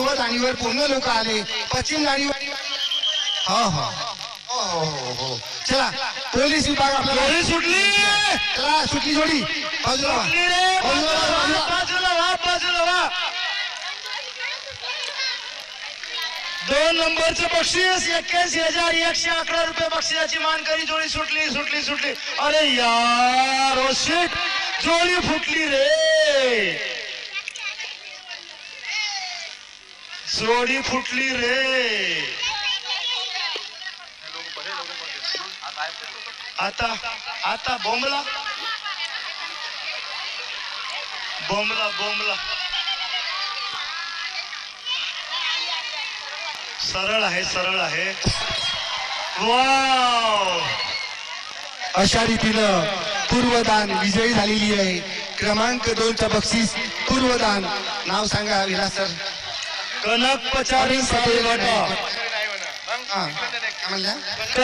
पूर्व दाणीवर पूर्ण लोक आले. पश्चिम दाणीवर हो हो. हो चला पोलीस विभाग आपल्याला सुटली. चला सुटली जोडी. बाजूला बाजूला बाजूला दोन नंबरचं बक्षीस एक्क्याऐंशी हजार एकशे अकरा रुपये बक्षिसाची मानकरी जोडी सुटली सुटली सुटली. अरे यार ओ जोडी फुटली रे. जोडी फुटली रे. आता आता बोंबला. बोंबला बोंबला. सरळ आहे सरळ आहे. वाव! अशा रीतीनं पूर्वदान विजयी झालेली आहे. क्रमांक दोनचं बक्षीस पूर्वदान. नाव सांगा विलास सर कनक पचारी काय म्हणल्या